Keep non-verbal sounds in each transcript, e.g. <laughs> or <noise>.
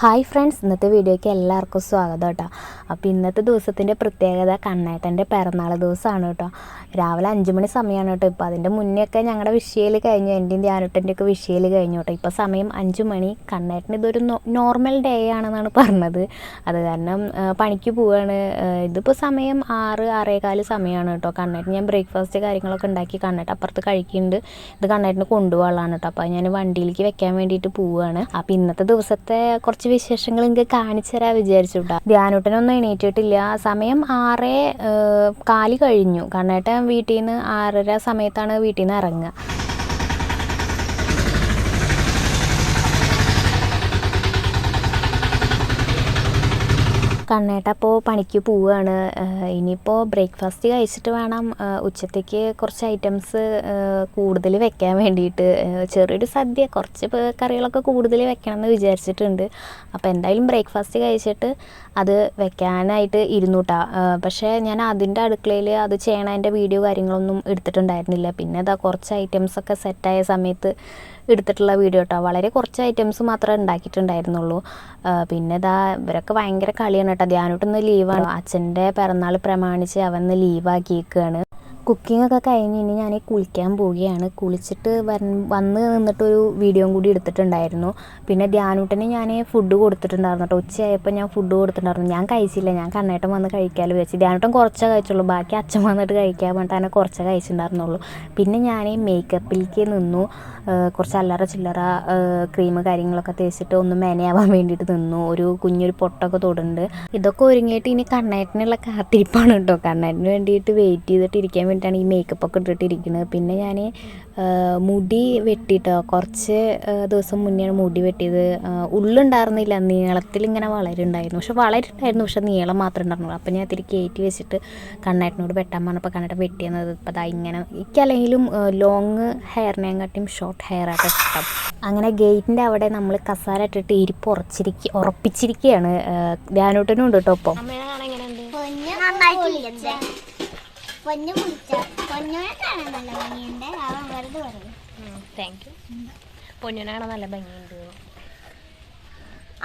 Hi friends ഇന്നത്തെ വീഡിയോയ്ക്ക് എല്ലാവർക്കും സ്വാഗതം കേട്ടോ. അപ്പോൾ ഇന്നത്തെ ദിവസത്തിന്റെ പ്രത്യേകത കണ്ണേട്ടന്റെ പിറന്നാൾ ദിവസമാണ് കേട്ടോ. രാവിലെ അഞ്ച് മണി സമയമാണ് കേട്ടോ. ഇപ്പോൾ അതിന്റെ മുന്നേ ഒക്കെ ഞങ്ങളുടെ വിഷയയിൽ കഴിഞ്ഞു എന്റെയും ധ്യാനേട്ടന്റെയൊക്കെ വിഷയയിൽ കഴിഞ്ഞു കേട്ടോ. ഇപ്പോൾ സമയം അഞ്ച് മണി. കണ്ണേട്ടൻ ഇതൊരു നോർമൽ ഡേ ആണെന്നാണ് പറഞ്ഞത്. അത് കാരണം പണിക്ക് പോവുകയാണ് ഇതിപ്പോൾ സമയം ആറ് ആറേകാൽ സമയമാണ് കേട്ടോ. കണ്ണേട്ടൻ ഞാൻ ബ്രേക്ക്ഫാസ്റ്റ് കാര്യങ്ങളൊക്കെ ഉണ്ടാക്കി കണ്ണേട്ടൻ അപ്പുറത്ത് കഴിക്കുന്നുണ്ട്. ഇത് കണ്ണേട്ടന് കൊണ്ടുപോകാനുള്ളതാണ് കേട്ടോ. അപ്പോൾ ഞാൻ വണ്ടിയിലേക്ക് വെക്കാൻ വേണ്ടിയിട്ട് പോവുകയാണ് അപ്പോൾ ഇന്നത്തെ ദിവസത്തെ കുറച്ച് വിശേഷങ്ങൾ എനിക്ക് കാണിച്ചു തരാൻ വിചാരിച്ചു കേട്ടോ. ധ്യാനൂട്ടനൊന്നും എണീറ്റിട്ടില്ല. സമയം ആറ് കാലി കഴിഞ്ഞു. കണ്ണേട്ടൻ വീട്ടിൽ നിന്ന് ആറര സമയത്താണ് വീട്ടിൽ നിന്ന് ഇറങ്ങുക കണ്ണേട്ട അപ്പോൾ പണിക്ക് പോവുകയാണ് ഇനിയിപ്പോൾ ബ്രേക്ക്ഫാസ്റ്റ് കഴിച്ചിട്ട് വേണം ഉച്ചത്തേക്ക് കുറച്ച് ഐറ്റംസ് കൂടുതൽ വെക്കാൻ വേണ്ടിയിട്ട്. ചെറിയൊരു സദ്യ കുറച്ച് കറികളൊക്കെ കൂടുതൽ വെക്കണം എന്ന് വിചാരിച്ചിട്ടുണ്ട്. അപ്പോൾ എന്തായാലും ബ്രേക്ക്ഫാസ്റ്റ് കഴിച്ചിട്ട് അത് വെക്കാനായിട്ട് ഇരുന്നൂട്ടാ. പക്ഷേ ഞാൻ അതിന്റെ അടുക്കളയിൽ അത് ചെയ്യണതിന്റെ വീഡിയോ കാര്യങ്ങളൊന്നും എടുത്തിട്ടുണ്ടായിരുന്നില്ല. പിന്നെ അതാ കുറച്ച് ഐറ്റംസൊക്കെ സെറ്റായ സമയത്ത് എടുത്തിട്ടുള്ള വീഡിയോ കേട്ടോ വളരെ കുറച്ച് ഐറ്റംസ് മാത്രമേ ഉണ്ടാക്കിയിട്ടുണ്ടായിരുന്നുള്ളൂ. പിന്നെ ഇതാ ഇവരൊക്കെ ഭയങ്കര കളിയാണ് കേട്ടോ. ധ്യാനോട്ടൊന്ന് ലീവാണ് അച്ഛന്റെ പിറന്നാൾ പ്രമാണിച്ച് അവന്ന് ലീവാക്കിയേക്കാണ് കുക്കിംഗ് ഒക്കെ കഴിഞ്ഞ് ഇനി ഞാൻ കുളിക്കാൻ പോവുകയാണ്. കുളിച്ചിട്ട് വന്ന് നിന്നിട്ടൊരു വീഡിയോയും കൂടി എടുത്തിട്ടുണ്ടായിരുന്നു. പിന്നെ ധ്യാനൂട്ടന് ഞാൻ ഫുഡ് കൊടുത്തിട്ടുണ്ടായിരുന്നു കേട്ടോ ഉച്ചയായപ്പോൾ ഞാൻ ഫുഡ് കൊടുത്തിട്ടുണ്ടായിരുന്നു. ഞാൻ കഴിച്ചില്ല. ഞാൻ കണ്ണേട്ടൻ വന്ന് കഴിക്കാമല്ലോ വിചാരിച്ചു. ധ്യാനൂട്ടൻ കുറച്ചേ കഴിച്ചുള്ളൂ. ബാക്കി അച്ഛൻ വന്നിട്ട് കഴിക്കാൻ വേണ്ടിയിട്ട് അങ്ങനെ കുറച്ചേ കഴിച്ചിട്ടുണ്ടായിരുന്നുള്ളൂ. പിന്നെ ഞാൻ മേക്കപ്പിലേക്ക് നിന്നു. കുറച്ച് അല്ലറ ചില്ലറ ക്രീം കാര്യങ്ങളൊക്കെ തേച്ചിട്ട് ഒന്ന് മെനയാവാൻ വേണ്ടിയിട്ട് നിന്നു. ഒരു കുഞ്ഞൊരു പൊട്ടൊക്കെ തൊടുന്നുണ്ട്. ഇതൊക്കെ ഒരുങ്ങിയിട്ട് ഇനി കണ്ണേട്ടനുള്ള കാത്തിരിപ്പാണ് കേട്ടോ കണ്ണേട്ടന് വേണ്ടിയിട്ട് വെയിറ്റ് ചെയ്തിട്ട് ഇരിക്കാൻ വേണ്ടിയിട്ടാണ് ഈ മേക്കപ്പ് ഒക്കെ ഇട്ടിട്ടിരിക്കുന്നത്. പിന്നെ ഞാൻ മുടി വെട്ടിട്ടോ കുറച്ച് ദിവസം മുന്നെയാണ് മുടി വെട്ടിയത്. ഉള്ളുണ്ടായിരുന്നില്ല നീളത്തിൽ ഇങ്ങനെ വളരുണ്ടായിരുന്നു. പക്ഷെ വളരുണ്ടായിരുന്നു പക്ഷെ നീളം മാത്രമേ ഉണ്ടായിരുന്നുള്ളൂ. അപ്പോൾ ഞാൻ ഇത്തിരി കയറ്റി വെച്ചിട്ട് കണ്ണേട്ടനോട് വെട്ടാൻ പറഞ്ഞപ്പോൾ കണ്ണേട്ടൻ വെട്ടിയെന്നത് ഇപ്പോൾ അതാ ഇങ്ങനെ. എനിക്കല്ലെങ്കിലും ലോങ് ഹെയറിനെയും കാട്ടിയും ഷോർട്ട് ഹെയർ ആയിട്ട് ഇഷ്ടം. അങ്ങനെ ഗേറ്റിന്റെ അവിടെ നമ്മൾ കസാര ഇട്ടിട്ട് ഇരിപ്പ് ഉറച്ചിരിക്കുക ഉറപ്പിച്ചിരിക്കുകയാണ് ധ്യാനോട്ടനും ഉണ്ട് കേട്ടോ ഒപ്പം പൊന്നു കുളിച്ച പൊന്നുനെ കാണാൻ നല്ല ഭംഗിയുണ്ട് അവൻ വെറുതെ പറയും താങ്ക് യു പൊന്നിനാണ് നല്ല ഭംഗിയുണ്ട്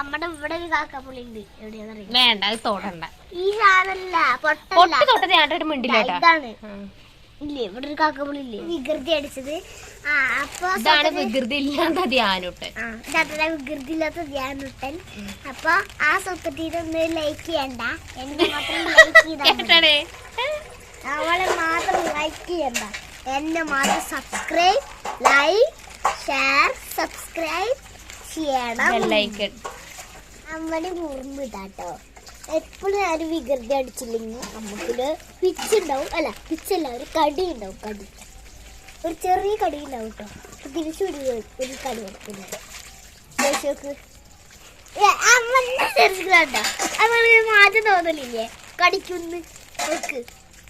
അമ്മടെ ഇവിടെ ഒരു കാക്കപ്പുള്ളി ഉണ്ട് എവിടെയാണെന്നറിയാം വേണ്ട അത് തൊടണ്ട. ഈ സാധനല്ല പൊട്ടല്ല. പൊട്ടി തൊട്ടത് ഞാനൊരു മിണ്ടില്ല ഇതാണ്. ഇല്ലേ ഇവിടെ ഒരു കാക്കപ്പുള്ളി ഇല്ലേ വികൃതി അടിച്ചത്. ആ അപ്പൊ ഇതാണ് വികൃതി ഇല്ലാത്ത ധ്യാനൂട്ട് ആ ഇതത്ര വികൃതി ഇല്ലാത്ത ധ്യാനുട്ടൻ. അപ്പൊ ആ സ്വപ്പത്തിനൊന്ന് ലൈക്ക് ചെയ്യണ്ട. എന്നെ മാത്രം ലൈക്ക് ചെയ്താൽ. അവളെ മാത്രം ലൈക്ക് ചെയ്യണ്ട. എന്നെ മാത്രം സബ്സ്ക്രൈബ് ലൈക്ക് ഷെയർ സബ്സ്ക്രൈബ് ചെയ്യണം. ബെല്ലൈക്കൺ ഓർമ്മ ഇതാട്ടോ. എപ്പോഴും ആരും വികൃതി അടിച്ചില്ലെങ്കിൽ നമുക്കൊരു പിച്ചുണ്ടാവും അല്ല പിച്ചല്ല ഒരു കടി ഉണ്ടാവും കടി. ഒരു ചെറിയ കടി ഉണ്ടാവും കേട്ടോ തിരിച്ചു ഒരു ഒരു കടി കൊടുക്കുന്നത് നോക്ക് അമ്മ അമ്മ മാറ്റം തോന്നലില്ലേ? കടിക്കുന്നു. നോക്ക്.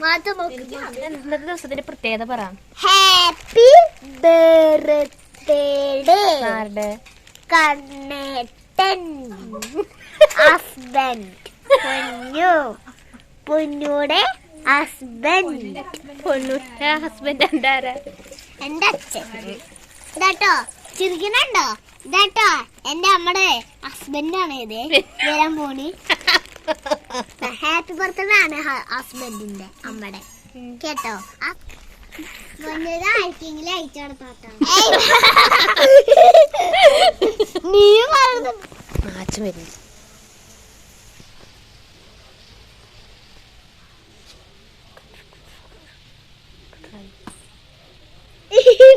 ഇന്നത്തെ ദിവസത്തിന്റെ പ്രത്യേകത പറ. ഹാപ്പി ബർത്ത്ഡേ കണ്ണേട്ടൻ. ഹസ്ബൻഡ് പൊന്നു. പൊന്നൂടെ ഹസ്ബൻഡ് പൊന്നൂറ്റ ഹസ്ബൻഡ് എന്റെ ആരാ? എന്റെ അച്ഛൻ. ഇതാട്ടോ. ചിരിക്കണുണ്ടോ ഇതാട്ടോ. എന്റെ അമ്മടെ ഹസ്ബൻഡാണ് ഇത്. വരാൻ പോണി. <laughs> ഹാപ്പി ബർത്ത്ഡേ ആണ് ഹസ്ബൻഡിന്റെ അമ്മയുടെ. കേട്ടോ? ആർക്കെങ്കിലും അയച്ചു കൊടുത്തോട്ടോ നീ പറഞ്ഞു അച്ഛൻ വരുന്നു.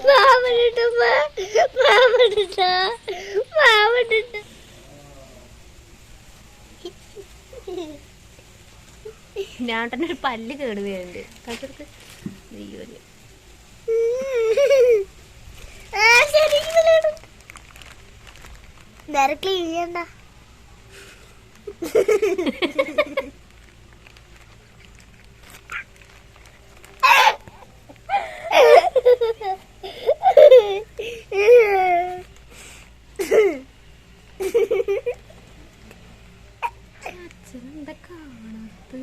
മാമനിട്ട് മാമനിട്ട് മാമനിട്ട് ഞാൻ ഒരു പല്ല് കേട് വരുന്നുണ്ട് കഴിച്ചെടുത്ത് അയ്യോ ക്ലീൻ ചെയ്യണ്ട അച്ഛനെന്താ കാണാത്ത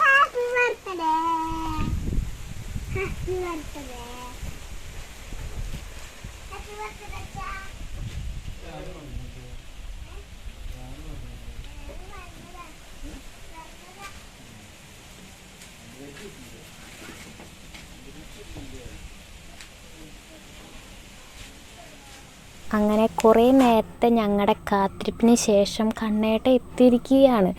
happy birthday happy birthday happy birthday അങ്ങനെ കുറേ നേരത്തെ ഞങ്ങളുടെ കാത്തിരിപ്പിന് ശേഷം കണ്ണേട്ട എത്തിയിരിക്കുകയാണ്.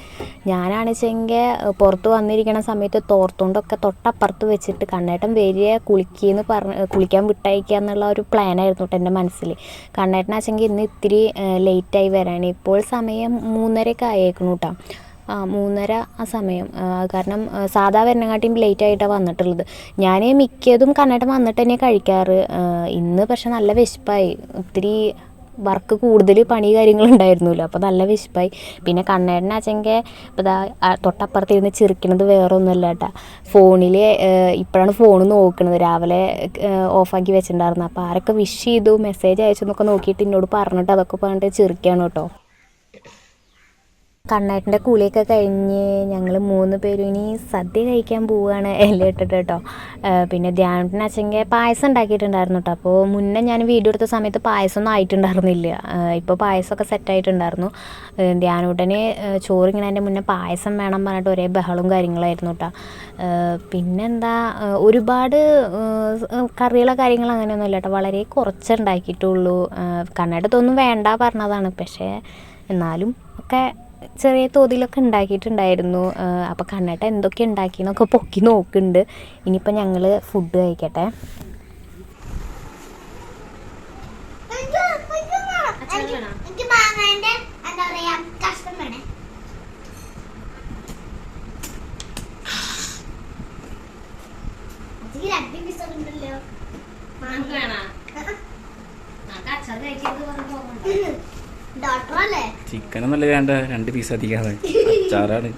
ഞാനാണെച്ചെങ്കിൽ പുറത്ത് വന്നിരിക്കുന്ന സമയത്ത് തോർത്തുകൊണ്ടൊക്കെ തൊട്ടപ്പുറത്ത് വെച്ചിട്ട് കണ്ണേട്ടൻ വരിക കുളിക്കുകയെന്ന് പറഞ്ഞ് കുളിക്കാൻ വിട്ടയക്കുക എന്നുള്ള ഒരു പ്ലാനായിരുന്നു കേട്ടോ എന്റെ മനസ്സിൽ കണ്ണേട്ടനാച്ചെങ്കിൽ ഇന്ന് ഇത്തിരി ലേറ്റായി വരാണ് ഇപ്പോൾ സമയം മൂന്നരയൊക്കെ ആയേക്കണു ആ മൂന്നര ആ സമയം. കാരണം സാധാ വരുന്നകാട്ടിയും ലേറ്റ് ആയിട്ടാണ് വന്നിട്ടുള്ളത്. ഞാൻ മിക്കതും കണ്ണേട്ടൻ വന്നിട്ട് തന്നെ കഴിക്കാറ്. ഇന്ന് പക്ഷെ നല്ല വിശപ്പായി. ഒത്തിരി വർക്ക് കൂടുതൽ പണി കാര്യങ്ങളുണ്ടായിരുന്നല്ലോ അപ്പോൾ നല്ല വിശപ്പായി. പിന്നെ കണ്ണേട്ടനാച്ചെങ്കിൽ ഇപ്പോൾ ഇതാ ആ തൊട്ടപ്പുറത്ത് ഇരുന്ന് ചിരിക്കണത് വേറെ ഒന്നുമല്ല കേട്ടോ ഫോണിൽ ഇപ്പോഴാണ് ഫോൺ നോക്കുന്നത് രാവിലെ ഓഫാക്കി വെച്ചിട്ടുണ്ടായിരുന്നു. അപ്പോൾ ആരൊക്കെ വിഷ് ചെയ്തു മെസ്സേജ് അയച്ചു എന്നൊക്കെ നോക്കിയിട്ട് എന്നോട് പറഞ്ഞിട്ട് അതൊക്കെ പറഞ്ഞിട്ട് ചിരിക്കുകയാണ് കേട്ടോ. കണ്ണേട്ടന്റെ കൂലിയൊക്കെ കഴിഞ്ഞ് ഞങ്ങൾ മൂന്ന് പേരും ഇനി സദ്യ കഴിക്കാൻ പോവുകയാണ് എല്ലാം ഇട്ടിട്ട് കേട്ടോ പിന്നെ ധ്യാനത്തിന് അച്ഛന്റെ പായസം ഉണ്ടാക്കിയിട്ടുണ്ടായിരുന്നു കേട്ടോ അപ്പോൾ മുന്നേ ഞാൻ വീഡിയോ എടുത്ത സമയത്ത് പായസം ഒന്നും ആയിട്ടുണ്ടായിരുന്നില്ല ഇപ്പോൾ പായസമൊക്കെ സെറ്റായിട്ടുണ്ടായിരുന്നു. ധ്യാനൂട്ടന് ചോറിങ്ങനെ അതിന്റെ മുന്നേ പായസം വേണം പറഞ്ഞിട്ട് ഒരേ ബഹളവും കാര്യങ്ങളായിരുന്നു കേട്ടോ പിന്നെന്താ ഒരുപാട് കറികളോ കാര്യങ്ങളോ അങ്ങനെയൊന്നും ഇല്ല കേട്ടോ വളരെ കുറച്ചുണ്ടാക്കിയിട്ടുള്ളൂ ഉണ്ടാക്കിയിട്ടുള്ളൂ. വേണ്ട പറഞ്ഞതാണ്. പക്ഷേ എന്നാലും ഒക്കെ ചെറിയ തോതിലൊക്കെ ഉണ്ടാക്കിയിട്ടുണ്ടായിരുന്നു. അപ്പോൾ കണ്ണേട്ട എന്തൊക്കെ ഉണ്ടാക്കിയെന്നൊക്കെ പൊക്കി നോക്കുന്നുണ്ട്. ഇനിയിപ്പോൾ ഞങ്ങൾ ഫുഡ് കഴിക്കട്ടെ. എനിക്ക് മാങ്ങാന്റെ എന്താ പറയാ കഷ്ടം വേണേ അതിൽ രണ്ട് എപ്പിസോഡ് ഉണ്ടല്ലോ ഡോക്ടർ അല്ലേ ചിക്കൻ ഒന്നല്ല വേണ്ട രണ്ട് പീസ് അധികമാണ്. അച്ചാറാണ്.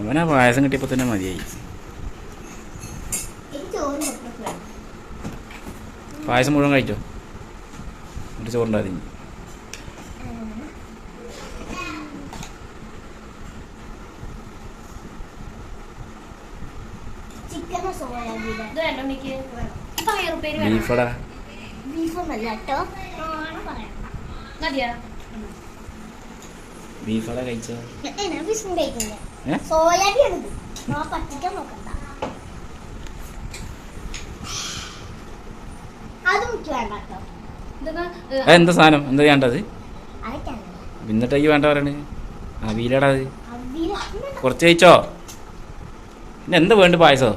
അവനാ പായസം കിട്ടിയപ്പോ തന്നെ മതിയായി. പായസം മുഴുവൻ കഴിച്ചോ? ചോറുണ്ടായിരുന്നു ബീഫടാ. ബീഫടാ കഴിച്ചോ സോയാബീൻ പറ്റിക്കാൻ നോക്കണ്ട. അതെന്താ സാധനം? എന്താ ചെയ്യേണ്ടത് ഇന്നിട്ടേക്ക് എന്നിട്ടേക്ക് വേണ്ട പറയണ്. ആ വീലടാ അത് കുറച്ച് കഴിച്ചോ? പിന്നെ എന്താ വേണ്ട പായസോ?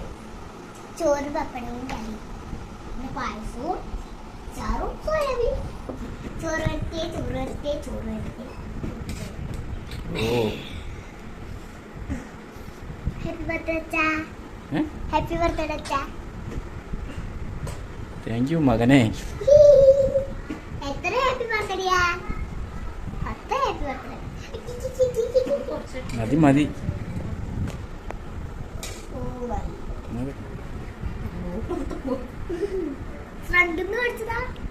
ചോറ് പപ്പടവും കറി. പിന്നെ പായസവും ചാറും സോയാബീൻ. ചോറ് വരട്ടിയേ ചോറ് വരട്ടിയേ ചോറ് വരട്ടിയേ ഹാപ്പി ബർത്ത്ഡേ അച്ഛാ. ഹാപ്പി ബർത്ത്ഡേ അച്ഛാ. താങ്ക് യു മകനെ. എത്ര ഹാപ്പി ബർത്ത്ഡേയാ പത്ത് ഹാപ്പി ബർത്ത്ഡേ മതി മതി. മേടിച്ചതാ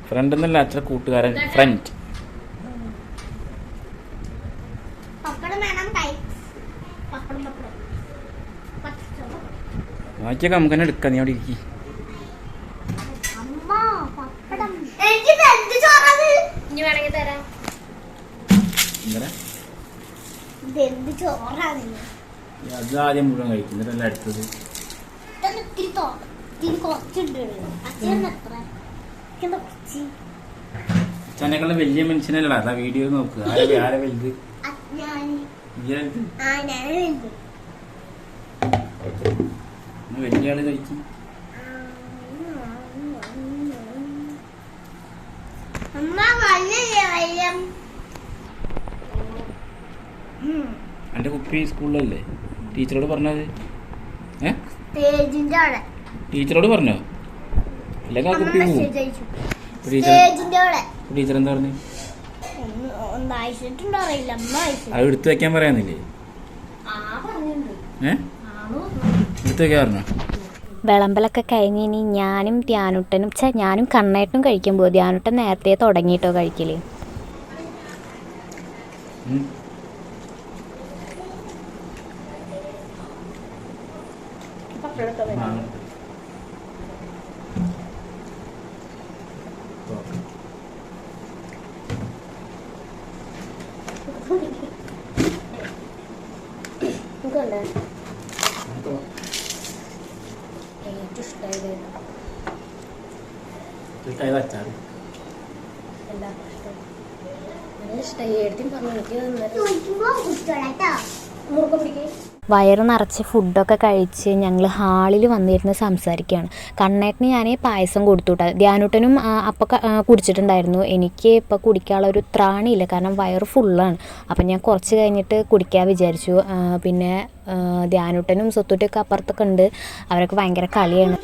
ഫ്രണ്ട് എന്നല്ല അച്ഛൻ കൂട്ടുകാരൻ. ഫ്രണ്ട്. ബാക്കിയൊക്കെ നമുക്ക് തന്നെ എടുക്കാം. നീ അവിടെ ഇരിക്കി. അത് ആദ്യം മുഴുവൻ കഴിക്കുന്നില്ല അടുത്തത് അച്ഛനേക്കാളും വലിയ മനുഷ്യനല്ലടാ. അതാ വീഡിയോ നോക്കുക ആരെ ആരെ വലുത്? വലിയ ആൾ കഴിക്കും വല്യം എന്റെ കുപ്പി സ്കൂളിലല്ലേ? ടീച്ചറോട് പറഞ്ഞത്. ഏ? സ്റ്റേജിന്റെ അവിടെ. ടീച്ചറോട് പറഞ്ഞോ? അല്ലെങ്കിൽ ആ കുട്ടി കുപ്പി പോവും. മെസ്സേജ് അയച്ചു. ടീച്ചർ എന്താ പറഞ്ഞു? ഒന്ന് ഒന്ന് അറിയില്ല. അമ്മ അയച്ചു അത് എടുത്തു വെക്കാൻ പറയാന്നില്ലേ ഏ? എടുത്തു വെക്കാൻ പറഞ്ഞോ? വിളമ്പലൊക്കെ കഴിഞ്ഞ് ഇനി ഞാനും ധ്യാനുട്ടനും ഛേ ഞാനും കണ്ണേട്ടനും കഴിക്കുമ്പോൾ ധ്യാനുട്ടൻ നേരത്തെ തുടങ്ങിയിട്ടോ കഴിക്കൽ ഉം. ആ. ഇഷ്ടമായത് അച്ചാറ് മുറുക്കം കുട്ടികളാട്ടോ വയറ് നിറച്ച് ഫുഡൊക്കെ കഴിച്ച് ഞങ്ങൾ ഹാളിൽ വന്നിരുന്ന് സംസാരിക്കുകയാണ്. കണ്ണേട്ടന് ഞാൻ പായസം കൊടുത്തുവിട്ട ധ്യാനുട്ടനും അപ്പം കുടിച്ചിട്ടുണ്ടായിരുന്നു. എനിക്ക് ഇപ്പം കുടിക്കാനുള്ള ഒരു ത്രാണിയില്ല. കാരണം വയറ് ഫുള്ളാണ്. അപ്പം ഞാൻ കുറച്ച് കഴിഞ്ഞിട്ട് കുടിക്കാൻ വിചാരിച്ചു. പിന്നെ ധ്യാനൂട്ടനും സ്വത്തുട്ടിയൊക്കെ അപ്പുറത്തൊക്കെ ഉണ്ട്. അവരൊക്കെ ഭയങ്കര കളിയാണ്.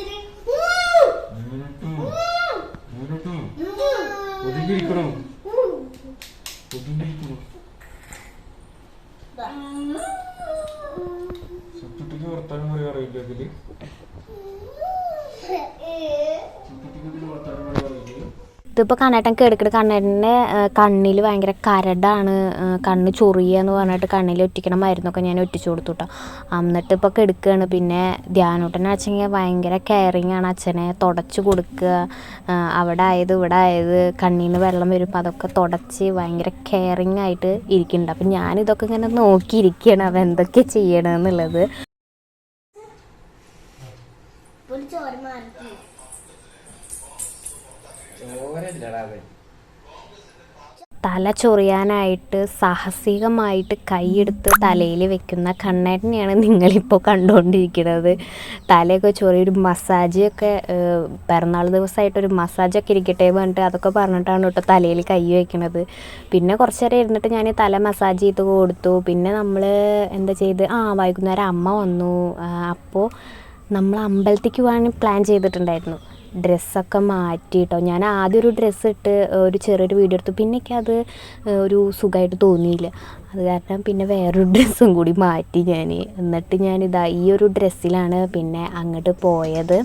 സുറ്റുട്ടിക്ക് വർത്താനം പറയാൻ അറിയില്ല ഇതിൽ. ഇതിപ്പോ ഇതിപ്പോൾ കണ്ണേട്ടൻ കേടുക്കിട്ട് കണ്ണേട്ടന്റെ കണ്ണിൽ ഭയങ്കര കരടാണ് കണ്ണ് ചൊറിയുക എന്ന് പറഞ്ഞിട്ട് കണ്ണിൽ ഒറ്റിക്കണ മരുന്നൊക്കെ ഞാൻ ഒറ്റിച്ചു കൊടുത്തു കേട്ടോ എന്നിട്ട് ഇപ്പോൾ കെടുക്കുകയാണ് പിന്നെ ധ്യാനൂട്ടനെ വെച്ചെങ്കിൽ ഭയങ്കര കെയറിങ് ആണ് അച്ഛനെ. തുടച്ച് കൊടുക്കുക അവിടെ ആയത് ഇവിടെ ആയത് കണ്ണിൽ നിന്ന് വെള്ളം വരുമ്പോൾ അതൊക്കെ തുടച്ച് ഭയങ്കര കെയറിങ് ആയിട്ട് ഇരിക്കുന്നുണ്ട്. അപ്പം ഞാനിതൊക്കെ ഇങ്ങനെ നോക്കിയിരിക്കുകയാണ്. അവൻ എന്തൊക്കെ ചെയ്യണമെന്നുള്ളത് ഒരു ചോര മാറി ചോരല്ലടാ അവൻ. തല ചൊറിയാനായിട്ട് സാഹസികമായിട്ട് കൈയെടുത്ത് തലയിൽ വെക്കുന്ന കണ്ണേട്ടനെയാണ് നിങ്ങളിപ്പോൾ കണ്ടുകൊണ്ടിരിക്കുന്നത് തലയൊക്കെ ചൊറിയ ഒരു മസാജ് ഒക്കെ ഏഹ്, പിറന്നാൾ ദിവസമായിട്ടൊരു മസാജൊക്കെ ഇരിക്കട്ടെ പറഞ്ഞിട്ട് അതൊക്കെ പറഞ്ഞിട്ടാണ് കേട്ടോ തലയിൽ കൈ വയ്ക്കുന്നത് പിന്നെ കുറച്ച് നേരം ഇരുന്നിട്ട് ഞാൻ തല മസാജ് ചെയ്ത് കൊടുത്തു. പിന്നെ നമ്മൾ എന്താ ചെയ്ത് ആ വൈകുന്നേരം അമ്മ വന്നു. അപ്പോൾ നമ്മൾ അമ്പലത്തേക്ക് പോകാൻ പ്ലാൻ ചെയ്തിട്ടുണ്ടായിരുന്നു. ഡ്രസ്സൊക്കെ മാറ്റി കേട്ടോ ഞാൻ ആദ്യം ഒരു ഡ്രസ്സ് ഇട്ട് ഒരു ചെറിയൊരു വീഡിയോ എടുത്തു. പിന്നെ അത് ഒരു സുഖമായിട്ട് തോന്നിയില്ല. അത് കാരണം പിന്നെ വേറൊരു <laughs> ഡ്രസ്സും കൂടി മാറ്റി ഞാൻ എന്നിട്ട് ഞാനിതാ ഈ ഒരു ഡ്രസ്സിലാണ് പിന്നെ അങ്ങോട്ട് പോയത്.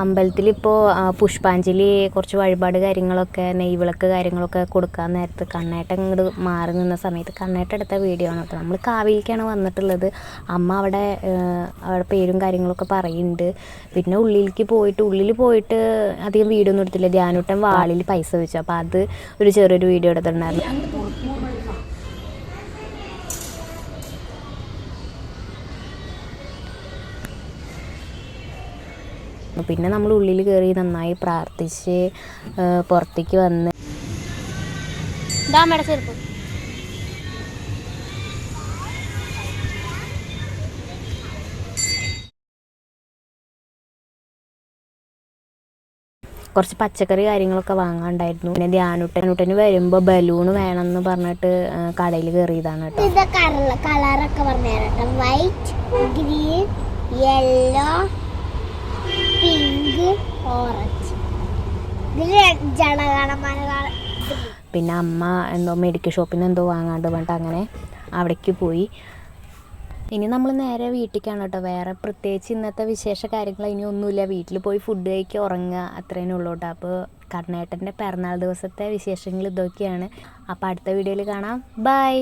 അമ്പലത്തിൽ ഇപ്പോൾ പുഷ്പാഞ്ജലി കുറച്ച് വഴിപാട് കാര്യങ്ങളൊക്കെ നെയ്വിളക്ക് കാര്യങ്ങളൊക്കെ കൊടുക്കാൻ നേരത്ത് കണ്ണേട്ടൻ ഇങ്ങോട്ട് മാറി നിന്ന സമയത്ത് കണ്ണേട്ടൻ എടുത്ത വീഡിയോ ആണ് കേട്ടോ. നമ്മൾ കാവിലേക്കാണ് വന്നിട്ടുള്ളത്. അമ്മ അവിടെ അവിടെ പേരും കാര്യങ്ങളൊക്കെ പറയുന്നുണ്ട്. പിന്നെ ഉള്ളിലേക്ക് പോയിട്ട് ഉള്ളിൽ പോയിട്ട് അധികം വീഡിയോ ഒന്നും എടുത്തില്ല. ധ്യാനുട്ടൻ വാളിൽ പൈസ വെച്ചു. അപ്പോൾ അത് ഒരു ചെറിയൊരു വീഡിയോ എടുത്തിട്ടുണ്ടായിരുന്നു. പിന്നെ നമ്മൾ ഉള്ളിൽ കയറി നന്നായി പ്രാർത്ഥിച്ച് പുറത്തേക്ക് വന്ന്. കുറച്ച് പച്ചക്കറി കാര്യങ്ങളൊക്കെ വാങ്ങാണ്ടായിരുന്നു. പിന്നെ ധ്യാനുട്ടനുട്ടന് വരുമ്പോൾ ബലൂൺ എന്ന് പറഞ്ഞിട്ട് കടയിൽ കയറിയതാണ് കേട്ടോ. ഇത് കളർ കളറൊക്കെ പറഞ്ഞു white green yellow pink orange. പിന്നെ അമ്മ എന്തോ മെഡിക്കൽ ഷോപ്പിൽ നിന്ന് എന്തോ വാങ്ങാണ്ട് പറഞ്ഞിട്ട് അങ്ങനെ അവിടേക്ക് പോയി. ഇനി നമ്മൾ നേരെ വീട്ടിലേക്കാണ് കേട്ടോ. വേറെ പ്രത്യേകിച്ച് ഇന്നത്തെ വിശേഷ കാര്യങ്ങൾ ഇനി ഒന്നുമില്ല. വീട്ടിൽ പോയി ഫുഡ് കഴിക്കുക ഉറങ്ങുക അത്രേനേ ഉള്ളൂ കേട്ടോ. അപ്പോൾ കർണേട്ടന്റെ പിറന്നാൾ ദിവസത്തെ വിശേഷങ്ങൾ ഇതൊക്കെയാണ്. അപ്പോൾ അടുത്ത വീഡിയോയിൽ കാണാം. ബൈ